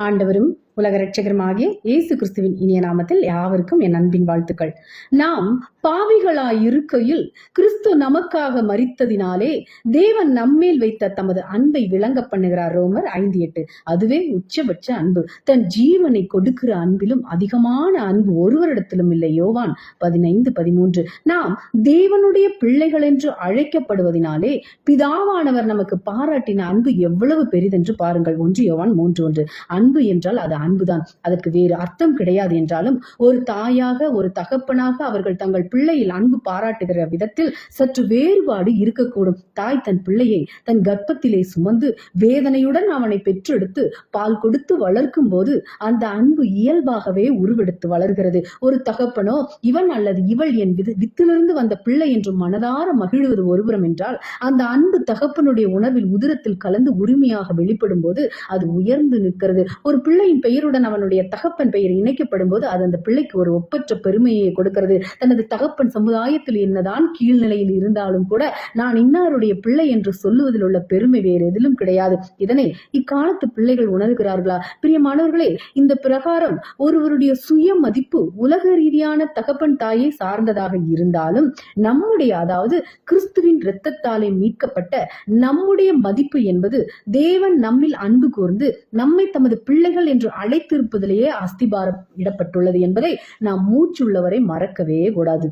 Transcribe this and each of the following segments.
ஆண்டவரும் உலக ரட்சகரமாகிய இயேசு கிறிஸ்துவின் இனிய நாமத்தில் யாவருக்கும் என் அன்பின் வாழ்த்துக்கள். நாம் பாவிகளாய் இருக்கையில் கிறிஸ்து நமக்காக மறித்ததினாலே தேவன் நம்மேல் வைத்த தமது அன்பை விளங்க பண்ணுகிறார். ரோமர் ஐந்து எட்டு. அதுவே உச்சபட்ச அன்பு. தன் ஜீவனை கொடுக்கிற அன்பிலும் அதிகமான அன்பு ஒருவரிடத்திலும் இல்லை. யோவான் பதினைந்து பதிமூன்று. நாம் தேவனுடைய பிள்ளைகள் என்று அழைக்கப்படுவதினாலே பிதாவானவர் நமக்கு பாராட்டின அன்பு எவ்வளவு பெரிதென்று பாருங்கள். ஒன்று யோவான் மூன்று ஒன்று. அன்பு என்றால் அது அன்புதான். அதற்கு வேறு அர்த்தம் கிடையாது என்றாலும் ஒரு தாயாக ஒரு தகப்பனாக அவர்கள் தங்கள் பிள்ளையில் அன்பு பாராட்டுகிற விதத்தில் சற்று வேறுபாடு இருக்கக்கூடும். தாய் தன் பிள்ளையை தன் கர்ப்பத்திலே சுமந்து வேதனையுடன் அவனை பெற்றெடுத்து பால் கொடுத்து வளர்க்கும் போது அந்த அன்பு இயல்பாகவே உருவெடுத்து வளர்கிறது. ஒரு தகப்பனோ இவன் அல்லது இவள் என் வித வித்திலிருந்து வந்த பிள்ளை என்று மனதார மகிழ்வது ஒருபுறம் என்றால் அந்த அன்பு தகப்பனுடைய உணர்வில் உதிரத்தில் கலந்து உரிமையாக வெளிப்படும் போது அது உயர்ந்து நிற்கிறது. ஒரு பிள்ளையின் பெயருடன் அவனுடைய தகப்பன் பெயர் இணைக்கப்படும் போது அது அந்த பிள்ளைக்கு ஒரு ஒப்பற்ற பெருமையை கொடுக்கிறது. தனது தகப்பன் சமுதாயத்தில் என்னதான் கீழ்நிலையில் இருந்தாலும் கூட நான் இன்னாருடைய பிள்ளை என்று சொல்லுவதில் உள்ள பெருமை வேறு எதிலும் கிடையாது. இதனை இக்காலத்து பிள்ளைகள் உணர்கிறார்களா? பிரியமானவர்களே இந்த பிரகாரம் ஒருவருடைய சுய மதிப்பு உலக ரீதியான தகப்பன் தாயை சார்ந்ததாக இருந்தாலும் நம்முடைய அதாவது கிறிஸ்துவின் இரத்தத்தாலே மீட்கப்பட்ட நம்முடைய மதிப்பு என்பது தேவன் நம்மில் அன்பு கூர்ந்து நம்மை தமது பிள்ளைகள் என்று அழைத்திருப்பதிலேயே அஸ்திபாரம் இடப்பட்டுள்ளது என்பதை நாம் மூச்சுள்ளவரை மறக்கவே கூடாது.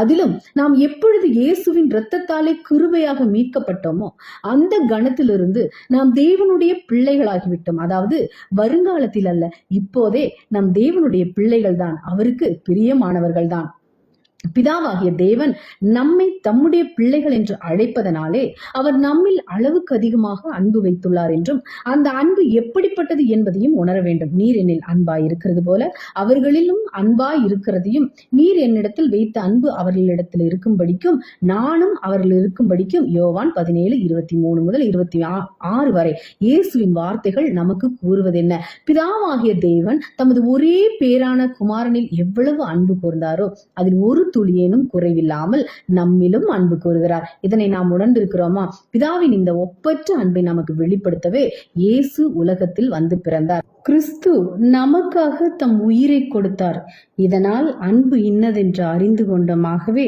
அதிலும் நாம் எப்பொழுது இயேசுவின் இரத்தத்தாலே கிருபையாக மீட்கப்பட்டோமோ அந்த கணத்திலிருந்து நாம் தேவனுடைய பிள்ளைகளாகிவிட்டோம். அதாவது வருங்காலத்தில் அல்ல இப்போதே நம் தேவனுடைய பிள்ளைகள் தான் அவருக்கு பிரியமானவர்கள் தான் பிதாவாகிய தேவன் நம்மை தம்முடைய பிள்ளைகள் என்று அழைப்பதனாலே அவர் நம்மில் அளவுக்கு அதிகமாக அன்பு வைத்துள்ளார் என்றும் அந்த அன்பு எப்படிப்பட்டது என்பதையும் உணர வேண்டும். நீர் என்னில் அன்பாய் இருக்கிறது போல அவர்களிலும் அன்பாய் இருக்கிறதையும் நீர் என்னிடத்தில் வைத்த அன்பு அவர்களிடத்தில் இருக்கும்படிக்கும் நானும் அவர்கள் இருக்கும்படிக்கும் யோவான் பதினேழு இருபத்தி மூணு முதல் இருபத்தி ஆறு வரை இயேசுவின் வார்த்தைகள் நமக்கு கூறுவது என்ன பிதாவாகிய தேவன் தமது ஒரே பேரான குமாரனில் எவ்வளவு அன்பு கூர்ந்தாரோ அதில் ஒரு துளியேனும் குறைவில்லாமல் நம்மிலும் அன்பு கூறுகிறார். இதனை நாம் உணர்ந்திருக்கிறோமா? பிதாவின் இந்த ஒப்பற்ற அன்பை நமக்கு வெளிப்படுத்தவே இயேசு உலகத்தில் வந்து பிறந்தார். கிறிஸ்து நமக்காக தம் உயிரை கொடுத்தார். இதனால் அன்பு இன்னதென்று அறிந்து கொண்டமாகவே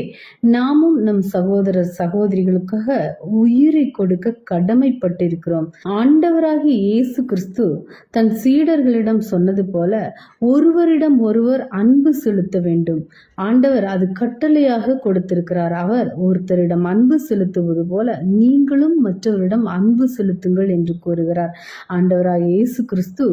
நாமும் நம் சகோதர சகோதரிகளுக்காக உயிரை கொடுக்க கடமைப்பட்டிருக்கிறோம். ஆண்டவராகிய இயேசு கிறிஸ்து தன் சீடர்களிடம் சொன்னது போல ஒருவரிடம் ஒருவர் அன்பு செலுத்த வேண்டும். ஆண்டவர் அது கட்டளையாக கொடுத்திருக்கிறார். அவர் ஒருத்தரிடம் அன்பு செலுத்துவது போல நீங்களும் மற்றவரிடம் அன்பு செலுத்துங்கள் என்று கூறுகிறார். ஆண்டவராக இயேசு கிறிஸ்து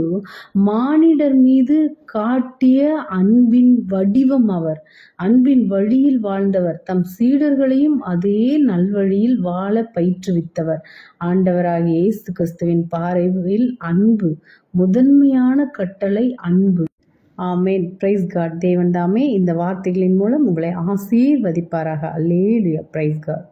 மானிடர் மீது காட்டிய அன்பின் வடிவம் அவர். அன்பின் வழியில் வாழ்ந்தவர். தம் சீடர்களையும் அதே நல்வழியில் வாழ பயிற்றுவித்தவர். ஆண்டவராகிய இயேசு கிறிஸ்துவின் பாறைவில் அன்பு முதன்மையான கட்டளை அன்பு. ஆமேன். பிரைஸ் காட் தேவன் தாமே இந்த வார்த்தைகளின் மூலம் உங்களை ஆசீர்வதிப்பாராக. அல்லேலுயா பிரைஸ் காட்